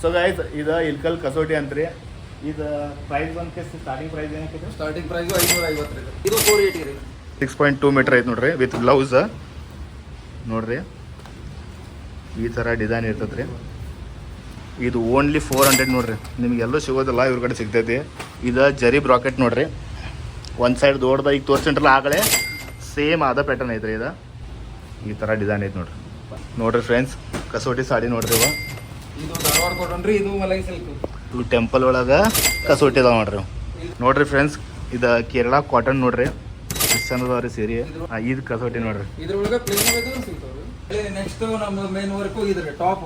So guys ಇದು ಇಲ್ಕಲ್ ಕಸೋಟಿ ಅಂತ್ರಿ. ಇದು ಪ್ರೈಸ್ ಬಂದು ಸ್ಟಾರ್ಟಿಂಗ್ ಪ್ರೈಸ್ ಏನಕ್ಕೆ ಸ್ಟಾರ್ಟಿಂಗ್ ಪ್ರೈಸ್ ಐನೂರ ಐವತ್ತು ಇದು ಫೋರ್ ಏಯ್ಟಿ ರೀ. ಸಿಕ್ಸ್ ಪಾಯಿಂಟ್ ಟೂ ಮೀಟರ್ ಐತೆ ನೋಡ್ರಿ ವಿತ್ ಗ್ಲೌಸ್ ನೋಡ್ರಿ. ಈ ಥರ ಡಿಸೈನ್ ಇರ್ತೈತೆ ರೀ ಇದು ಓನ್ಲಿ ಫೋರ್ ಹಂಡ್ರೆಡ್ ನೋಡ್ರಿ. ನಿಮಗೆಲ್ಲೂ ಸಿಗೋದಿಲ್ಲ ಇವ್ರ ಕಡೆ ಸಿಗ್ತೈತಿ. ಇದು ಜರಿ ಬ್ರಾಕೆಟ್ ನೋಡ್ರಿ. ಒಂದು ಸೈಡ್ ದೊಡ್ಡದ ಈಗ ತೋರಿಸಿಂಟ್ರಲ್ಲ ಆಗಲೇ ಸೇಮ್ ಆದ ಪ್ಯಾಟರ್ನ್ ಐತ್ರಿ ಇದು. ಈ ಥರ ಡಿಸೈನ್ ಐತೆ ನೋಡ್ರಿ. ನೋಡ್ರಿ ಫ್ರೆಂಡ್ಸ್ ಕಸೋಟಿ ಸಾಡಿ ನೋಡ್ರಿ ಇವ. ಇದು ಧಾರವಾಡ ಇದು ಮಲೈ ಸಿಲ್ಕ್ ಇವು ಟೆಂಪಲ್ ಒಳಗೆ ಕಸೋಟಿ ಅದಾವ ನೋಡ್ರಿ. ನೋಡ್ರಿ ಫ್ರೆಂಡ್ಸ್ ಇದು ಕೇರಳ ಕಾಟನ್ ನೋಡ್ರಿ. ಎಷ್ಟು ಚಂದ ಅದಾವ್ರಿ ಸೀರೆ. ಇದು ಕಸೋಟಿ ನೋಡ್ರಿ. ಇದ್ರೊಳಗೆ ಪ್ಲೇನ್ ಸಿಗ್ತಾವ್ರಿ. ನೆಕ್ಸ್ಟ್ ನಮ್ಮ ಮೇನ್ ವರ್ಕು ಇದ್ರಿ ಟಾಪ್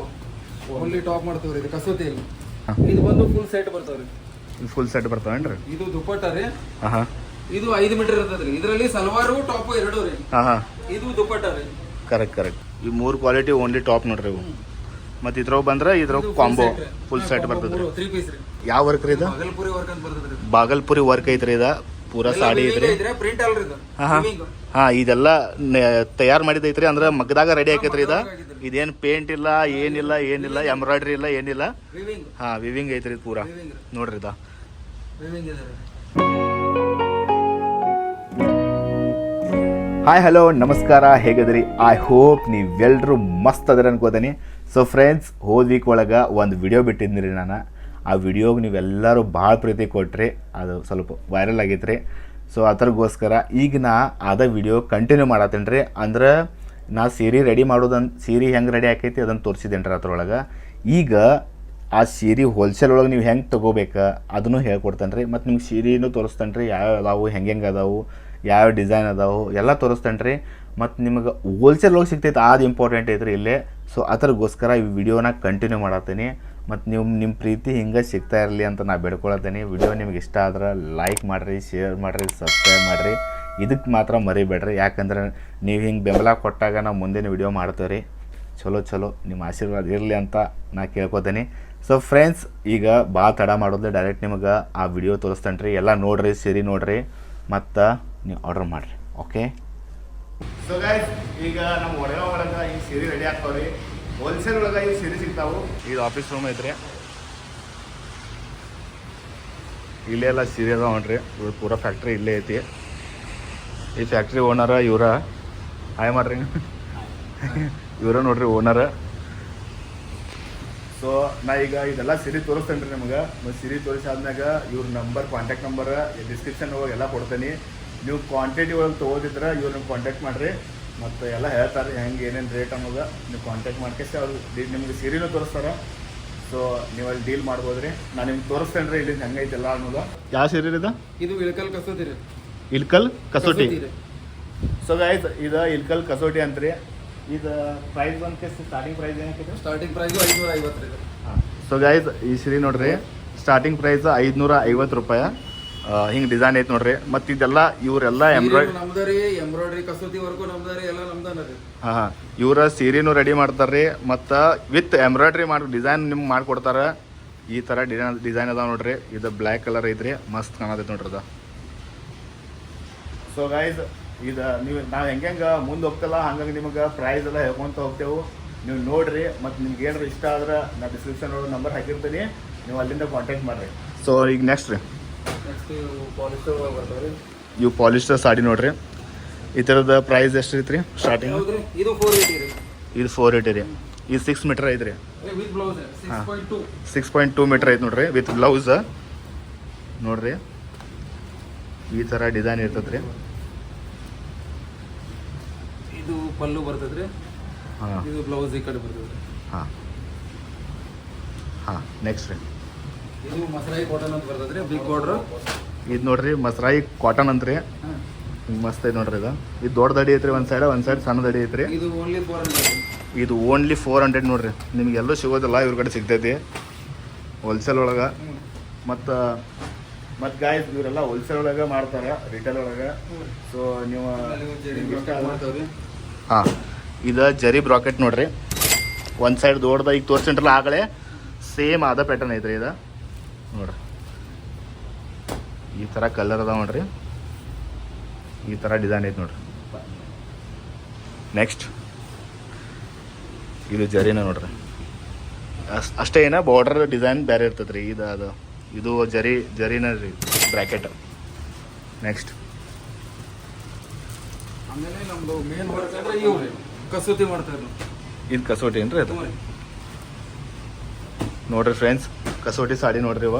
ಓನ್ಲಿ ಟಾಪ್ ಮಾಡ್ತೀವ್ರಿ ಇದು. ಇದು ಬಂದು ಫುಲ್ ಸೆಟ್ ಬರ್ತಾವ್ರಿ. ಫುಲ್ ಸೆಟ್ ಬರ್ತಾವೇನ್ರಿ? ಇದು ದುಪ್ಪಟ್ಟ ರೀ. ಹಾಂ ಇದು ಐದು ಮೀಟರ್ ಇರ್ತದ್ರಿ. ಇದರಲ್ಲಿ ಸಲ್ವಾರು ಟಾಪ್ ಎರಡು ರೀ. ಹಾಂ ಹಾಂ ಇದು ದುಪ್ಪಟ್ಟ ರೀ. ಕರೆಕ್ಟ್ ಕರೆಕ್ಟ್ ಈ ಮೂರು ಕ್ವಾಲಿಟಿ ಓನ್ಲಿ ಟಾಪ್ ನೋಡ್ರಿ ಇವು. ಮತ್ತು ಇದ್ರಾಗ ಬಂದ್ರೆ ಇದ್ರಾಗ ಕಾಂಬೋ ಫುಲ್ ಸೆಟ್ ಬರ್ತದ್ರಿ. ಯಾವ ವರ್ಕ್ ರೀ ಇದು? ಬಾಗಲ್ಪುರಿ ವರ್ಕ್ ಅಂತ ಬರ್ತದ್ರಿ ಬಾಗಲ್ಪುರಿ ವರ್ಕ್ ಐತ್ರಿ ಇದ. ಪೂರಾ ಸಾಡಿ ಐತ್ರಿ. ಪ್ರಿಂಟ್ ಅಲ್ರಿ ಇದು. ಹಾಂ ಹಾಂ. ಇದೆಲ್ಲ ತಯಾರು ಮಾಡಿದೈತ್ರಿ ಅಂದ್ರೆ ಮಗ್ದಾಗ ರೆಡಿ ಆಕೈತ್ರಿ ಇದ. ಇದೇನ್ ಪೇಂಟ್ ಇಲ್ಲ ಏನಿಲ್ಲ ಏನಿಲ್ಲ ಎಂಬ್ರಾಯ್ಡ್ರಿ ಇಲ್ಲ ಏನಿಲ್ಲ. ಹಾ ಹಾಂ ವಿವಿಂಗ್ ಐತ್ರಿ ಇದು ಪೂರಾ. Weaving ರೀ. ನೋಡ್ರಿ ಇದ. ಹಾಯ್ ಹಲೋ ನಮಸ್ಕಾರ ಹೇಗಿದ್ರಿ ಐ ಹೋಪ್ ನೀವೆಲ್ಲರೂ ಮಸ್ತ್ ಅದರ ಅನ್ಕೋತೀನಿ. ಸೊ ಫ್ರೆಂಡ್ಸ್ ಹೋದ ವೀಕ್ ಒಳಗೆ ಒಂದು ವಿಡಿಯೋ ಬಿಟ್ಟಿದ್ನಿ ನಾನು. ಆ ವಿಡಿಯೋಗೆ ನೀವೆಲ್ಲರೂ ಭಾಳ ಪ್ರೀತಿ ಕೊಟ್ರಿ. ಅದು ಸ್ವಲ್ಪ ವೈರಲ್ ಆಗೈತೆ ರೀ ಸೊ ಅದ್ರಗೋಸ್ಕರ ಈಗ ನಾ ಅದ ವಿಡಿಯೋ ಕಂಟಿನ್ಯೂ ಮಾಡತ್ತೇನೆ ರೀ. ಅಂದ್ರೆ ನಾ ಸೀರೆ ರೆಡಿ ಮಾಡೋದನ್, ಸೀರೆ ಹೆಂಗೆ ರೆಡಿ ಆಕೈತಿ ಅದನ್ನು ತೋರಿಸಿದ್ದೇನೆ ರೀ ಅದ್ರೊಳಗೆ. ಈಗ ಆ ಸೀರೆ ಹೋಲ್ಸೇಲ್ ಒಳಗೆ ನೀವು ಹೆಂಗೆ ತೊಗೋಬೇಕು ಅದನ್ನು ಹೇಳ್ಕೊಡ್ತೇನೆ ರೀ. ಮತ್ತು ನಿಮ್ಗೆ ಸೀರೆನೂ ತೋರಿಸ್ತೇನೆ ರೀ. ಯಾವ ಅದಾವು, ಹೆಂಗೆ ಹೆಂಗೆ ಅದಾವು, ಯಾವ ಡಿಸೈನ್ ಅದಾವು, ಎಲ್ಲ ತೋರಿಸ್ತೇನೆ ರೀ. ಮತ್ತು ನಿಮಗೆ ಹೋಲ್ಸೇಲ್ ಹೋಗಿ ಸಿಗ್ತೈತೆ ಅದು ಇಂಪಾರ್ಟೆಂಟ್ ಐತ್ರಿ ಇಲ್ಲೇ. ಸೊ ಅದ್ರಗೋಸ್ಕರ ಈ ವಿಡಿಯೋನ ಕಂಟಿನ್ಯೂ ಮಾಡತ್ತೀನಿ. ಮತ್ತು ನೀವು ನಿಮ್ಮ ಪ್ರೀತಿ ಹಿಂಗೆ ಸಿಗ್ತಾ ಇರಲಿ ಅಂತ ನಾ ಬೇಡ್ಕೊಳತ್ತೀನಿ. ವಿಡಿಯೋ ನಿಮ್ಗೆ ಇಷ್ಟ ಆದ್ರೆ ಲೈಕ್ ಮಾಡಿರಿ ಶೇರ್ ಮಾಡಿರಿ ಸಬ್ಸ್ಕ್ರೈಬ್ ಮಾಡಿರಿ. ಇದಕ್ಕೆ ಮಾತ್ರ ಮರಿಬೇಡ್ರಿ. ಯಾಕಂದ್ರೆ ನೀವು ಹಿಂಗೆ ಬೆಂಬಲ ಕೊಟ್ಟಾಗ ನಾವು ಮುಂದಿನ ವಿಡಿಯೋ ಮಾಡ್ತೇವೆ ರೀ ಚಲೋ ಚಲೋ. ನಿಮ್ಮ ಆಶೀರ್ವಾದ ಇರಲಿ ಅಂತ ನಾ ಕೇಳ್ಕೊತೀನಿ. ಸೊ ಫ್ರೆಂಡ್ಸ್ ಈಗ ಭಾಳ ತಡ ಮಾಡೋದು ಡೈರೆಕ್ಟ್ ನಿಮಗೆ ಆ ವಿಡಿಯೋ ತೋರಿಸ್ತಾನೆ ರೀ ಎಲ್ಲ ನೋಡಿರಿ, ಸೀರಿ ನೋಡಿರಿ. ಮತ್ತು ನೀವು ಆರ್ಡರ್ ಮಾಡಿರಿ. ಓಕೆ ಸೊ ಗೈಸ್ ಈಗ ನಮ್ಮ ಒಡವೆ ಒಳಗೆ ಈ ಸೀರೆ ರೆಡಿ ಆಗ್ತಾವ್ರಿ. ಹೋಲ್ಸೇಲ್ ಒಳಗೆ ಈ ಸೀರೆ ಸಿಗ್ತಾವು. ಇದು ಆಫೀಸ್ ರೂಮ್ ಐತ್ರಿ. ಇಲ್ಲೇ ಎಲ್ಲ ಸೀರೆ ಅದಾವ ನೋಡ್ರಿ. ಇವ್ರು ಪೂರಾ ಫ್ಯಾಕ್ಟ್ರಿ ಇಲ್ಲೇ ಐತಿ. ಈ ಫ್ಯಾಕ್ಟ್ರಿ ಓನರ ಇವರ. ಹಾಯ್ ಮಾಡ್ರಿ ಇವರ ನೋಡ್ರಿ ಓನರ ಸೊ ನಾ ಈಗ ಇದೆಲ್ಲ ಸಿರಿ ತೋರಿಸ್ತೇನೆ ರೀ ನಿಮ್ಗೆ. ಮತ್ತು ಸಿರಿ ತೋರಿಸಾದ್ಮ್ಯಾಗ ಇವ್ರ ನಂಬರ್ ಕಾಂಟ್ಯಾಕ್ಟ್ ನಂಬರ್ ಡಿಸ್ಕ್ರಿಪ್ಷನ್ ಹೋಗಿ ಎಲ್ಲ ಕೊಡ್ತೀನಿ. ನೀವು ಕ್ವಾಂಟಿಟಿ ಒಳಗೆ ತೊಗೋದಿದ್ರೆ ನಿಮ್ಗೆ ಕಾಂಟ್ಯಾಕ್ಟ್ ಮಾಡಿರಿ. ಮತ್ತು ಎಲ್ಲ ಹೇಳ್ತಾರೆ ಹೆಂಗೆ ಏನೇನು ರೇಟ್ ಅನ್ನೋದು. ನೀವು ಕಾಂಟ್ಯಾಕ್ಟ್ ಮಾಡ್ಕೇಸಿ ಅವ್ರು ನಿಮಗೆ ನಿಮ್ಗೆ ಸೀರೆನೂ ತೋರಿಸ್ತಾರೆ. ಸೊ ನೀವು ಅಲ್ಲಿ ಡೀಲ್ ಮಾಡ್ಬೋದು ರೀ ನಾನು ನಿಮ್ಗೆ ತೋರಿಸ್ತೇನೆ ರೀ ಇಲ್ಲಿ ಹೆಂಗೈತೆಲ್ಲ ಅನ್ನೋದು. ಯಾವ ಸೀರೆ ಇದು? ಇದು ಇಳಕಲ್ ಕಸೋಟಿ ರೀ. ಇಲ್ಕಲ್ ಕಸೋಟಿ. ಸೊ ಗೈಸ್ ಇದು ಇಲ್ಕಲ್ ಕಸೋಟಿ ಅಂತ ರೀ ಇದು ಪ್ರೈಸ್ ಬಂದಕ್ಕೆ ಸ್ಟಾರ್ಟಿಂಗ್ ಪ್ರೈಸ್ ಏನಕ್ಕೆ ಸ್ಟಾರ್ಟಿಂಗ್ ಪ್ರೈಸ್ ಐನೂರ ಐವತ್ತು ರೀ. ಸೊ ಗೈಸ್ ಈ ಸೀರೆ ನೋಡ್ರಿ. ಸ್ಟಾರ್ಟಿಂಗ್ ಪ್ರೈಸ್ ಐದುನೂರ ಐವತ್ತು ರೂಪಾಯಿ. ಹಿಂಗೆ ಡಿಸೈನ್ ಐತೆ ನೋಡ್ರಿ. ಮತ್ತು ಇದೆಲ್ಲ ಇವರೆಲ್ಲ ಎಂಬ್ರಾಯ್ಡ್ರಿ ಎಂಬ್ರಾಯ್ಡ್ರಿ ಕಸೂತಿ ವರ್ಕು ನಮ್ದರಿ ಎಲ್ಲ ಹಾಂ ಹಾಂ. ಇವರ ಸೀರೆನೂ ರೆಡಿ ಮಾಡ್ತಾರೆ ರೀ. ಮತ್ತು ವಿತ್ ಎಂಬ್ರಾಯ್ಡ್ರಿ ಮಾಡಿ ಡಿಸೈನ್ ನಿಮ್ಗೆ ಮಾಡಿಕೊಡ್ತಾರೆ. ಈ ಥರ ಡಿಸೈನ್ ಡಿಸೈನ್ ಅದಾವ ನೋಡ್ರಿ. ಇದು ಬ್ಲ್ಯಾಕ್ ಕಲರ್ ಐತ್ರಿ ಮಸ್ತ್ ಕಾಣತೈತೆ ನೋಡ್ರಿ ಅದು. ಸೊ ಗೈಸ್ ಇದು ನೀವು ನಾವು ಹೆಂಗೆ ಮುಂದೆ ಹೋಗ್ತಲ್ಲ ಹಂಗಾಗಿ ನಿಮಗೆ ಪ್ರೈಸ್ ಎಲ್ಲ ಹೇಳ್ಕೊಂತ ಹೋಗ್ತೇವೆ. ನೀವು ನೋಡ್ರಿ ಮತ್ತು ನಿಮ್ಗೆ ಏನಾರು ಇಷ್ಟ ಆದ್ರೆ ನಾ ಡಿಸ್ಕ್ರಿಪ್ಷನ್ ಒಳಗೆ ನಂಬರ್ ಹಾಕಿರ್ತೀನಿ. ನೀವು ಅಲ್ಲಿಂದ ಕಾಂಟ್ಯಾಕ್ಟ್ ಮಾಡಿರಿ. ಸೊ ಈಗ ನೆಕ್ಸ್ಟ್ ರೀ. ಇವು ಪಾಲಿಸ್ಟರ್ ಸಾಡಿ ನೋಡ್ರಿ. ಈ ಥರದ ಪ್ರೈಸ್ ಎಷ್ಟು ಐತ್ರಿ ಸ್ಟಾರ್ಟಿಂಗ್ ಇದು ಫೋರ್ ಏಯ್ಟಿ ರೀ. ಇದು ಸಿಕ್ಸ್ ಮೀಟರ್ ಐತ್ರಿ. ಸಿಕ್ಸ್ ಪಾಯಿಂಟ್ ಟು ಮೀಟರ್ ಐತೆ ನೋಡ್ರಿ ವಿತ್ ಬ್ಲೌಸ್ ನೋಡ್ರಿ. ಈ ಥರ ಡಿಸೈನ್ ಇರ್ತದ್ರಿ ರೀ ಇದು ಪಲ್ಲು ಬರ್ತದ್ರಿ. ಹಾಂ. ಇದು ಬ್ಲೌಸ್ ಈ ಕಡೆ ಬರ್ತದ್ರಿ. ಹಾಂ. ಹಾಂ ನೆಕ್ಸ್ಟ್ ರೀ. ಇದು ಮಸರಾಯಿ ಕಾಟನ್ ಅಂತ ಬರ್ತದ್ರಿ ಬಿಗ್ ಬಾರ್ಡ್ರ್ ಇದು ನೋಡ್ರಿ ಮಸರಾಯಿ ಕಾಟನ್ ಅಂತ್ರಿ ಹಿಂಗೆ ಮಸ್ತ್ ಐತೆ ನೋಡ್ರಿ ಇದು. ಇದು ದೊಡ್ಡ ದಡಿ ಐತ್ರಿ ಒಂದು ಸೈಡ್ ಒಂದು ಸೈಡ್ ಸಣ್ಣದ ಅಡಿ ಐತ್ರಿ. ಇದು ಓನ್ಲಿ ಫೋರ್ ಹಂಡ್ರೆಡ್ ಇದು ಓನ್ಲಿ ಫೋರ್ ಹಂಡ್ರೆಡ್ ನೋಡ್ರಿ. ನಿಮಗೆಲ್ಲೂ ಸಿಗೋದಿಲ್ಲ ಇವ್ರ ಕಡೆ ಸಿಗ್ತೈತಿ. ಹೋಲ್ಸೇಲ್ ಒಳಗೆ. ಮತ್ತು ಮತ್ತು ಗಾಯಸ್ ಇವರೆಲ್ಲ ಹೋಲ್ಸೇಲ್ ಒಳಗೆ ಮಾಡ್ತಾರೆ ರಿಟೇಲ್ ಒಳಗೆ. ಸೊ ನೀವು ಹಾಂ. ಇದು ಜರಿ ಬ್ರಾಕೆಟ್ ನೋಡ್ರಿ. ಒಂದು ಸೈಡ್ ದೊಡ್ಡದ ಈಗ ತೋರಿಸಿಂಟ್ರಲ್ಲ ಆಗಲೇ ಸೇಮ್ ಆದ ಪ್ಯಾಟರ್ನ್ ಐತ್ರಿ ಇದು. ನೋಡ್ರಿ. ಈ ಥರ ಕಲರ್ ಅದಾವ ನೋಡ್ರಿ. ಈ ಥರ ಡಿಸೈನ್ ಐತೆ ನೋಡ್ರಿ. ನೆಕ್ಸ್ಟ್ ಇದು ಜರಿನ ನೋಡ್ರಿ. ಅಸ್- ಅಷ್ಟೇ ಏನ ಬಾರ್ಡರ್ ಡಿಸೈನ್ ಬೇರೆ ಇರ್ತದೆ ರೀ ಇದು ಅದು. ಇದು ಜರಿ ಜರಿನ ರೀ ಬ್ರ್ಯಾಕೆಟ್ ನೆಕ್ಸ್ಟ್ ಆಮೇಲೆ ನಮ್ದು ಮೇನ್ ವರ್ಕ್ ಅಂದ್ರೆ ಇವು ರೀ. ಕಸೂತಿ ಮಾಡ್ತಾರೆ ಇದು ಕಸೋಟಿ ಏನ್ರಿ ಅದು? ನೋಡ್ರಿ ಫ್ರೆಂಡ್ಸ್ ಕಸೋಟಿ ಸಾಡಿ ನೋಡ್ರಿ ಇವ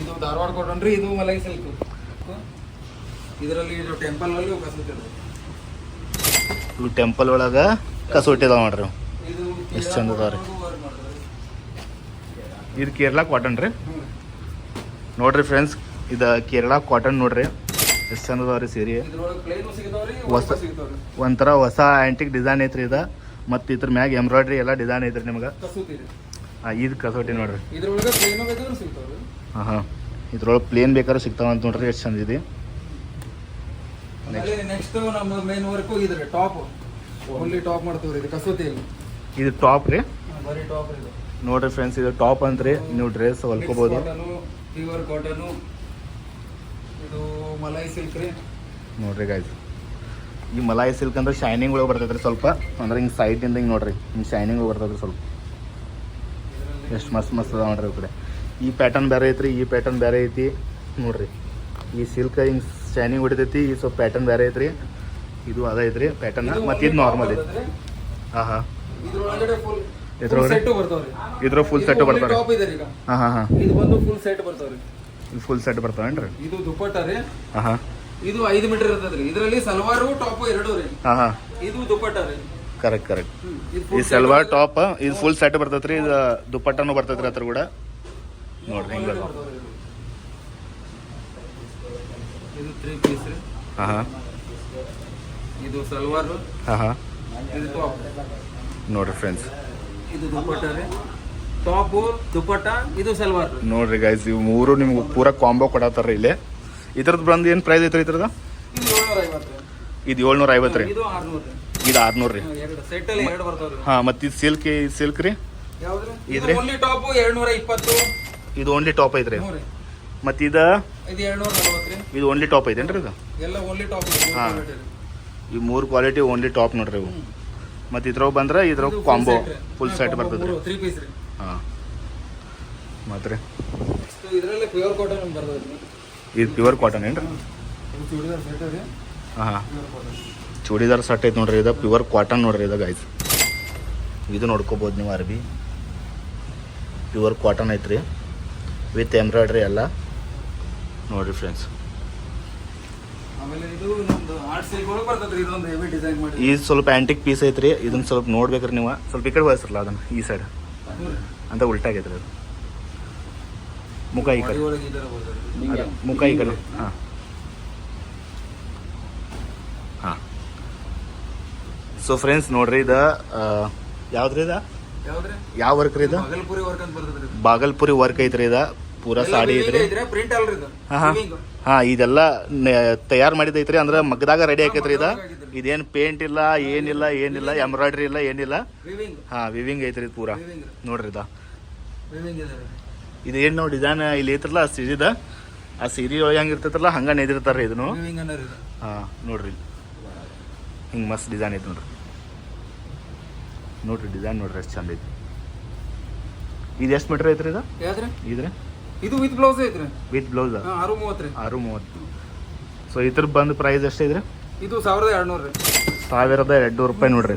ಇದು ಧಾರವಾಡ ಕೊಟ್ಟನ್ರಿ ಇದು ಮಲಗಿ ಸಿಲ್ಕ್ ಇದರಲ್ಲಿ ಇದು ಟೆಂಪಲ್ ಅಲ್ಲಿ ಕಸೂತಿ ಇರ್ತದೆ. ಟೆಂಪಲ್ ಒಳಗೆ ಕಸೋಟಿ ಅದಾವ ನೋಡ್ರಿ. ಇದು ಎಷ್ಟ್ ಚಂದ ಅದಾವ ರೀ. ಇದು ಕೇರಳ ಕಾಟನ್ ರೀ. ನೋಡ್ರಿ ಫ್ರೆಂಡ್ಸ್ ಇದು ಕೇರಳ ಕಾಟನ್ ನೋಡ್ರಿ ಎಷ್ಟು ಚಂದ ಅದಾವ ರೀ ಸೀರೆ ಹೊಸ- ಒಂಥರ ಹೊಸ ಆ್ಯಂಟಿಕ್ ಡಿಸೈನ್ ಐತ್ರಿ ಇದು. ಮತ್ತು ಇದ್ರ ಮ್ಯಾಗ ಎಂಬ್ರಾಯ್ಡ್ರಿ ಎಲ್ಲ ಡಿಸೈನ್ ಐತ್ರಿ ನಿಮ್ಗೆ. ಹಾಂ ಇದು ಕಸೋಟಿ ನೋಡ್ರಿ. ಹಾಂ ಹಾಂ ಇದ್ರೊಳಗೆ ಪ್ಲೇನ್ ಬೇಕಾದ್ರೆ ಸಿಗ್ತಾವ ಅಂತ ನೋಡ್ರಿ ಎಷ್ಟು ಚಂದ ಇದೆ. ನೆಕ್ಸ್ಟ್ ನಮ್ಮ ಮೇನ್ ವರ್ಕ್ ಇದ್ರಿ ಟಾಪ್ ಓನ್ಲಿ ಟಾಪ್ ಮಾಡ್ತೀವ್ರಿ ಇದು ಟಾಪ್ ರೀ. ಬರೀ ಟಾಪ್ ಇದು. ನೋಡ್ರಿ ಫ್ರೆಂಡ್ಸ್ ಇದು ಟಾಪ್ ಅಂತ ರೀ ನೀವು ಡ್ರೆಸ್ ಹೊಲ್ಕೋಬೋದು. ಪ್ಯೂರ್ ಕಾಟನು ಇದು ಮಲೈ ಸಿಲ್ಕ್ ರೀ. ನೋಡ್ರಿ ಗಾಯ್ಸ್ ಈ ಮಲಾಯಿ ಸಿಲ್ಕ್ ಅಂದ್ರೆ ಶೈನಿಂಗ್ ಒಳಗೆ ಬರ್ತೈತ್ರಿ ಸ್ವಲ್ಪ. ಅಂದ್ರೆ ಹಿಂಗೆ ಸೈಡಿಂದ ಹಿಂಗೆ ನೋಡ್ರಿ. ಹಿಂಗೆ ಶೈನಿಂಗ್ ಬರ್ತೈತ್ರಿ ಸ್ವಲ್ಪ. ಎಷ್ಟು ಮಸ್ತ್ ಮಸ್ತ್ ಅದಾವ ನೋಡ್ರಿ ಕಡೆ. ಈ ಪ್ಯಾಟರ್ನ್ ಬೇರೆ ಐತ್ರಿ ಈ ಪ್ಯಾಟರ್ನ್ ಬೇರೆ ಐತಿ. ನೋಡ್ರಿ. ಈ ಸಿಲ್ಕ್ ಹಿಂಗೆ ಶೈನಿಂಗ್ ಹೊಡಿತೈತಿ ಈ ಸ್ವಲ್ಪ ಪ್ಯಾಟರ್ನ್ ಬೇರೆ ಐತ್ರಿ. ಇದು ಅದ ಐತ್ರಿ ಪ್ಯಾಟರ್ನ್ ಮತ್ತು ಇದು ನಾರ್ಮಲ್ ಐತಿ. ಹಾಂ ಹಾಂ. ಇದ್ರ ಫುಲ್ ಇದ್ರೊಳಗಡೆ? ಸೆಟ್ ಬರ್ತಾವ್ರಿ. ಇದ್ರ ಫುಲ್ ಸೆಟ್ ಹಾಂ ಹಾಂ ಹಾಂ. ಇದು ಬಂದು ಫುಲ್ ಸೆಟ್ ಬರ್ತಾವ್ರಿ. ಇದು ಫುಲ್ ಸೆಟ್ ಬರ್ತಾವೇನ್ರಿ ಇದು ದುಪ್ಪಟ್ಟ ರೀ. ಹಾಂ ಹಾಂ. ಇದು ಐದು ಮೀಟರ್ ಇರ್ತದ್ರಿ. ಇದರಲ್ಲಿ ಸಲ್ವಾರು ಟಾಪ್ ಎರಡು ರೀ. ಹಾಂ ಹಾಂ. ಇದು ದುಪ್ಪಟ್ಟ ರೀ. ಕರೆಕ್ಟ್ ಕರೆಕ್ಟ್ ಈ ಸಲ್ವಾರ್ ಟಾಪ್ ಇದು ಫುಲ್ ಸೆಟ್ ಬರ್ತೈತ್ರಿ ಇದು ದುಪ್ಪಟ್ಟನು ಬರ್ತೈತ್ರಿ ಅದ್ರ ಕೂಡ. ನೋಡ್ರಿ ಹಿಂಗೆ ಇದು. ಇದು ತ್ರೀ ಪೀಸ್ ರೀ. ಹಾಂ ಹಾಂ. ಇದು ಸಲ್ವಾರು. ಹಾಂ ಹಾಂ. ಇದು ಟಾಪ್ ನೋಡ್ರಿ ಫ್ರೆಂಡ್ಸ್ ಇದು ದುಪ್ಪಟ್ಟ ರೀ. ಟಾಪು ದುಪ್ಪಟ್ಟ ಇದು ಸಲ್ವಾರ್. ನೋಡ್ರಿ ಗೈಸ್ ಇವು ಮೂರು ನಿಮ್ಗೆ ಪೂರಾ ಕಾಂಬೋ ಕೊಡತ್ತಾರ ಇಲ್ಲಿ. ಇದ್ರದ್ದು ಬಂದು ಏನು ಪ್ರೈಸ್ ಐತ್ರಿ ಇದ್ರದ ಇದು ಏಳ್ನೂರ ಐವತ್ತು ರೀ. ಇದು ಆರ್ನೂರು ರೀ. ಹಾಂ ಮತ್ತು ಇದು ಸಿಲ್ಕ್ ಸಿಲ್ಕ್ ರೀ? ಇದ್ರಿ? ಇದು ಓನ್ಲಿ ಟಾಪು ಎರಡ್ನೂರ ಇಪ್ಪತ್ತು. ಇದು ಓನ್ಲಿ ಟಾಪ್ ಐತ್ರಿ. ರೀ. ಮತ್ತು ಇದು? ಇದು ಓನ್ಲಿ ಟಾಪ್ ಐತೇನ್ರಿ ಇದು? ಎಲ್ಲ ಓನ್ಲಿ ಟಾಪ್ ಹಾ. ಈ ಮೂರು ಕ್ವಾಲಿಟಿ ಓನ್ಲಿ ಟಾಪ್ ನೋಡ್ರಿ ಇವು. ಮತ್ತು ಇದ್ರಾಗ ಬಂದ್ರೆ ಇದ್ರಾಗ ಕಾಂಬೋ ಫುಲ್ ಸೆಟ್ ಬರ್ತದೆ ರೀ. ಹಾಂ. ಮತ್ತು? ರೀ ನೆಕ್ಸ್ಟ್ ಇದರಲ್ಲಿ ಪ್ಯೂರ್ ಕಾಟನ್ ಬರ್ತದೆ ಇದು ಪ್ಯೂರ್ ಕಾಟನ್ ಏನ್ರಿ? ಇದು ಚೂಡಿದಾರ್ ಸೆಟ್ ರೀ. ಹಾಂ. ಚೂಡಿದಾರ್ ಸಟ್ ಐತೆ ನೋಡ್ರಿ ಇದು ಪ್ಯೂರ್ ಕಾಟನ್ ನೋಡ್ರಿ ಇದು ಗೈಸ್ ಇದು ನೋಡ್ಕೋಬೋದು ನೀವು ಅರ್ಬಿ. ಪ್ಯೂರ್ ಕಾಟನ್ ಐತ್ರಿ. ವಿತ್ ಎಂಬ್ರಾಯ್ಡ್ರಿ ಎಲ್ಲ. ನೋಡ್ರಿ ಫ್ರೆಂಡ್ಸ್ ಆಮೇಲೆ ಇದು ಸ್ವಲ್ಪ ಆ್ಯಂಟಿಕ್ ಪೀಸ್ ಐತ್ರಿ ಇದನ್ನ ಸ್ವಲ್ಪ ನೋಡ್ಬೇಕ್ರಿ ನೀವು. ಸ್ವಲ್ಪ ಈ ಕಡೆ ವಹಿಸ್ರಲ್ಲ ಅದನ್ನು ಈ ಸೈಡ್ ರೀ. ಅಂತ ಉಲ್ಟಾಗೈತ್ರಿ ಅದು. ಮುಖ ಈ ಕಡೆ ಮುಖ ಈ ಕಡೆ ಹಾಂ. ಹಾಂ. ಸೊ ಫ್ರೆಂಡ್ಸ್ ನೋಡ್ರಿ ಇದು ಯಾವ್ದ್ರಿ ಇದು? ಯಾವ ವರ್ಕ್ ರೀ ಇದು? ಬಗಲ್ಪುರಿ ವರ್ಕ್ ಐತ್ರಿ ಇದ. ಪೂರಾ ಸಾಡಿ ಐತ್ರಿ. ಹಾಂ ಹಾ. ಹಾ ಇದೆಲ್ಲ ತಯಾರು ಮಾಡಿದೈತ್ರಿ ಅಂದ್ರೆ ಮಗ್ದಾಗ ರೆಡಿ ಆಕೈತ್ರಿ ಇದ. ಇದೇನು ಪೇಂಟ್ ಇಲ್ಲ ಏನಿಲ್ಲ ಏನಿಲ್ಲ ಎಂಬ್ರಾಯ್ಡ್ರಿ ಇಲ್ಲ ಏನಿಲ್ಲ. ಹಾಂ ವಿವಿಂಗ್ ಐತ್ರಿ ಇದು ಪೂರಾ. ನೋಡ್ರಿ ಇದ. ಇದೆ ಇದು ಏನ್ ನಾವು ಡಿಸೈನ್ ಇಲ್ಲಿ ಐತ್ರಲ್ಲ ಆ ಸೀರಿದ. ಆ ಸೀರೆ ಒಳಗೆ ಹೆಂಗ್ ಇರ್ತೈತಲ್ಲ ಹಂಗ ನೆದಿರ್ತಾರ ಇದನ್ನು. ಹಾಂ ನೋಡ್ರಿ. ಹಿಂಗ್ ಮಸ್ತ್ ಡಿಸೈನ್ ಐತಿ ನೋಡ್ರಿ. ನೋಡ್ರಿ ಡಿಸೈನ್ ನೋಡ್ರಿ ಎಷ್ಟು ಚಂದ ಐತಿ. ಇದು ಎಷ್ಟು ಮೀಟರ್ ಐತ್ರಿ ಇದು? ಇದ್ರಿ? ಇದು ವಿತ್ ಬ್ಲೌಸ್ ಐತ್ರಿ. ವಿತ್ ಬ್ಲೌಸ್ ಆರು ಮೂವತ್ತು ರೀ. ಆರು ಮೂವತ್ತು. ಸೊ ಇದ್ರ ಬಂದು ಪ್ರೈಸ್ ಎಷ್ಟಿದ್ರಿ? ಇದು ಸಾವಿರದ ಎರಡ್ನೂರು ರೀ. ಸಾವಿರದ ಎರಡು ರೂಪಾಯಿ ನೋಡ್ರಿ.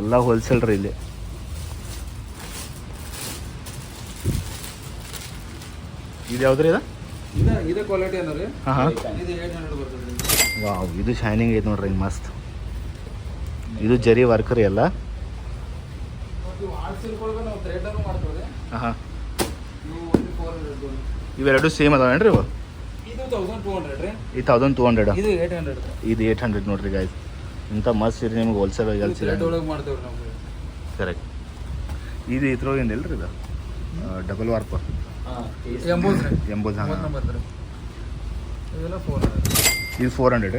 ಎಲ್ಲ ಹೋಲ್ಸೇಲ್ ರೀ ಇಲ್ಲಿ. ಇದು ಯಾವ್ದ್ರಿ ಇದು? ಕ್ವಾಲಿಟಿ ಅನ್ನ ರೀ. ಹಾಂ ಹಾಂ. ವಾವ್ ಇದು ಶೈನಿಂಗ್ ಐತೆ ನೋಡ್ರಿ ಹಿಂಗೆ ಮಸ್ತ್. ಇದು ಜರಿ ವರ್ಕ್ ರೀ ಎಲ್ಲ. ಹಾಂ ಹಾಂ ಇವು ಒಂದು ಫೋರ್ ಹಂಡ್ರೆಡ್ ಇವೆರಡು ಸೇಮ್ ಅದಾವೇನ್ರಿ ಇವು? ಇದು ತೌಸಂಡ್ ಟೂ ಹಂಡ್ರೆಡ್ ರೀ. ಈ ತೌಸಂಡ್ ಟೂ ಹಂಡ್ರೆಡ್ ಇದು ಏಟ್ ಹಂಡ್ರೆಡ್ ನೋಡ್ರಿ ಗಾಯ್ಸ್ ಇಂಥ ಮಸ್ತ್ ಇರಿ ನಿಮ್ಗೆ ಹೋಲ್ಸೇಲ್ ಆಗಿ ನಾವು. ಕರೆಕ್ಟ್ ಇದು ಇದ್ರೊಳಗಿಂದ ಇಲ್ರಿ ಇದು? ಡಬಲ್ ವಾರ್ಪ್ ಇದು ಫೋರ್ ಹಂಡ್ರೆಡ್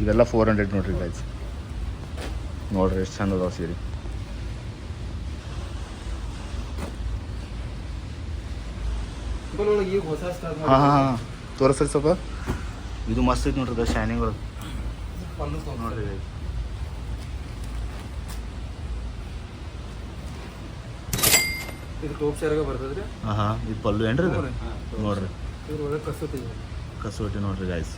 ಇವೆಲ್ಲ ಫೋರ್ ಹಂಡ್ರೆಡ್ ನೋಡ್ರಿ ಗೈಸ್ ನೋಡ್ರಿ ಎಷ್ಟು ಚಂದ ಅದಾವ ಸೀರೆ ಸಿಂಪಲ್ ಒಳಗೆ ಈಗ ಹೊಸ ಸ್ಟಾರ್ಟ್ ಹಾಂ ಹಾಂ ಹಾಂ. ತೋರಿಸ್ರಿ ಸ್ವಲ್ಪ. ಇದು ಮಸ್ತ್ ಐತಿ ನೋಡ್ರಿ ಶೈನಿಂಗ್ ಒಳಗೆ. ನೋಡ್ರಿ ಇದು. ಟೋಪ್ ಬರ್ತದ್ರಿ? ಹಾಂ ಹಾಂ. ಇದು ಪಲ್ಲು ಏನ್ರಿ ನೋಡ್ರಿ ಇದ್ರ ಕಸೂತಿ ಕಸೋಟಿ ನೋಡ್ರಿ ಗಾಯ್ಸ್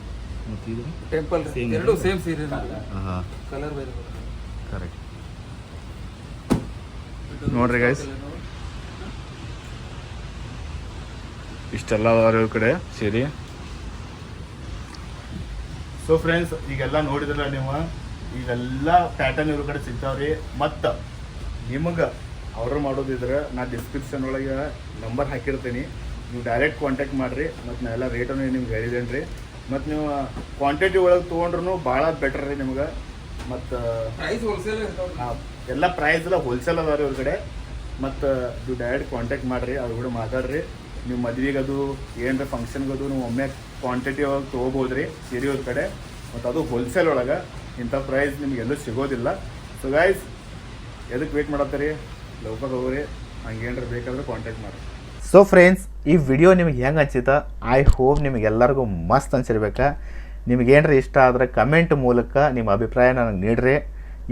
ಮತ್ತು ಇದು? ಟೆಂಪಲ್ ಎರಡು. ಸೇಮ್ ಸೀರೆ ಹಾಂ ಕಲರ್ ಬೇರೆ ಕರೆಕ್ಟ್ ನೋಡ್ರಿ guys. ಇಷ್ಟೆಲ್ಲ ಅದಾವ್ರಿ ಇವ್ರ ಕಡೆ ಸೀರೆ. ಸೊ ಫ್ರೆಂಡ್ಸ್ ಈಗೆಲ್ಲ ನೋಡಿದ್ರಲ್ಲ ನೀವು ಈಗೆಲ್ಲ ಪ್ಯಾಟರ್ನ್ ಇವ್ರ ಕಡೆ ಸಿಗ್ತಾವ್ರಿ. ಮತ್ತು ನಿಮಗೆ ಆರ್ಡರ್ ಮಾಡೋದಿದ್ರೆ ನಾ ಡಿಸ್ಕ್ರಿಪ್ಷನ್ ಒಳಗೆ ನಂಬರ್ ಹಾಕಿರ್ತೀನಿ. ನೀವು ಡೈರೆಕ್ಟ್ ಕಾಂಟ್ಯಾಕ್ಟ್ ಮಾಡಿರಿ ಮತ್ತು ನಾ ಎಲ್ಲ ರೇಟನ್ನು ನಿಮ್ಗೆ ಹೇಳಿದ್ದೇನೆ ರೀ ಮತ್ತು ನೀವು ಕ್ವಾಂಟಿಟಿ ಒಳಗೆ ತೊಗೊಂಡ್ರು ಭಾಳ ಬೆಟರ್ ರೀ ನಿಮ್ಗೆ. ಮತ್ತು ಪ್ರೈಸ್ ಹೋಲ್ಸೇಲ್ ಎಲ್ಲ ಪ್ರೈಸ್ ಎಲ್ಲ ಹೋಲ್ಸೇಲ್ ಅದಾವ ರೀ ಅವ್ರ ಕಡೆ. ಮತ್ತು ನೀವು ಡೈರೆಕ್ಟ್ ಕಾಂಟ್ಯಾಕ್ಟ್ ಮಾಡಿರಿ ಅವ್ರ ಕೂಡ ಮಾತಾಡ್ರಿ. ನೀವು ಮದುವೆಗದು, ಏನರ ಫಂಕ್ಷನ್ಗೆ ಅದು ನೀವು ಒಮ್ಮೆ ಕ್ವಾಂಟಿಟಿ ಒಳಗೆ ತೊಗೋಬೋದು ರೀ ಸೀರೆ ಕಡೆ. ಮತ್ತು ಅದು ಹೋಲ್ಸೇಲ್ ಒಳಗೆ ಇಂಥ ಪ್ರೈಸ್ ನಿಮ್ಗೆ ಎಲ್ಲೂ ಸಿಗೋದಿಲ್ಲ. ಸೊ ಗೈಸ್ ಎದಕ್ಕೆ ವೇಟ್ ಮಾಡತ್ತೀರಿ? ಲೌಕರ್ ಹೋಗ್ರಿ. ಹಂಗೇನ್ರ ಬೇಕಾದ್ರೆ ಕಾಂಟ್ಯಾಕ್ಟ್ ಮಾಡಿ. ಸೊ ಫ್ರೆಂಡ್ಸ್ ಈ ವಿಡಿಯೋ ನಿಮಗೆ ಹೆಂಗೆ ಅನ್ಸಿತ? ಐ ಹೋಪ್ ನಿಮಗೆ ಎಲ್ಲರಿಗೂ ಮಸ್ತ್ ಅನ್ಸಿರ್ಬೇಕಾ. ನಿಮ್ಗೆ ಏನ್ರ ಇಷ್ಟ ಆದ್ರೆ ಕಮೆಂಟ್ ಮೂಲಕ ನಿಮ್ಮ ಅಭಿಪ್ರಾಯ ನನಗೆ ನೀಡ್ರಿ.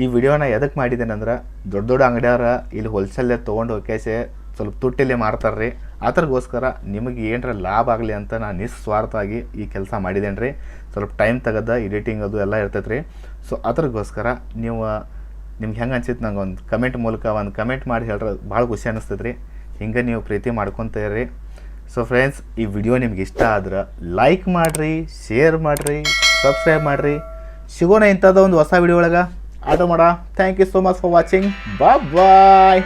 ಈ ವಿಡಿಯೋನ ಎದಕ್ಕೆ ಮಾಡಿದ್ದೇನೆ ಅಂದ್ರೆ ದೊಡ್ಡ ದೊಡ್ಡ ಅಂಗಡಿಯವ್ರ ಇಲ್ಲಿ ಹೋಲ್ಸೇಲ್ ತೊಗೊಂಡು ಹೋಗ್ಯಾಸೆ. ಸ್ವಲ್ಪ ತುಟ್ಟಿಲ್ಲೇ ಮಾರ್ತಾರೆ ರೀ ಅದ್ರಗೋಸ್ಕರ ನಿಮಗೆ ಏನರ ಲಾಭ ಆಗಲಿ ಅಂತ ನಾನು ನಿಸ್ವಾರ್ಥವಾಗಿ ಈ ಕೆಲಸ ಮಾಡಿದ್ದೇನೆ ರೀ ಸ್ವಲ್ಪ ಟೈಮ್ ತೆಗೆದ, ಎಡಿಟಿಂಗ್ ಅದು ಎಲ್ಲ ಇರ್ತೈತೆ ರೀ ಸೊ ಅದ್ರಗೋಸ್ಕರ ನೀವು, ನಿಮ್ಗೆ ಹೆಂಗೆ ಅನ್ಸಿತ್ತು ನಂಗೆ ಒಂದು ಕಮೆಂಟ್ ಮೂಲಕ ಒಂದು ಕಮೆಂಟ್ ಮಾಡಿ ಹೇಳ್ರೆ, ಭಾಳ ಖುಷಿ ಅನ್ನಿಸ್ತೈತೆ ರೀ ಹಿಂಗೆ ನೀವು ಪ್ರೀತಿ ಮಾಡ್ಕೊತೀರಿ ಸೊ ಫ್ರೆಂಡ್ಸ್ ಈ ವಿಡಿಯೋ ನಿಮ್ಗೆ ಇಷ್ಟ ಆದ್ರೆ ಲೈಕ್ ಮಾಡಿರಿ ಶೇರ್ ಮಾಡಿರಿ ಸಬ್ಸ್ಕ್ರೈಬ್ ಮಾಡಿರಿ. ಸಿಗೋಣ ಇಂಥದ್ದು ಒಂದು ಹೊಸ ವಿಡಿಯೋ ಒಳಗೆ. ಆಟೋ ಮಾಡ. Thank you so much for watching bye bye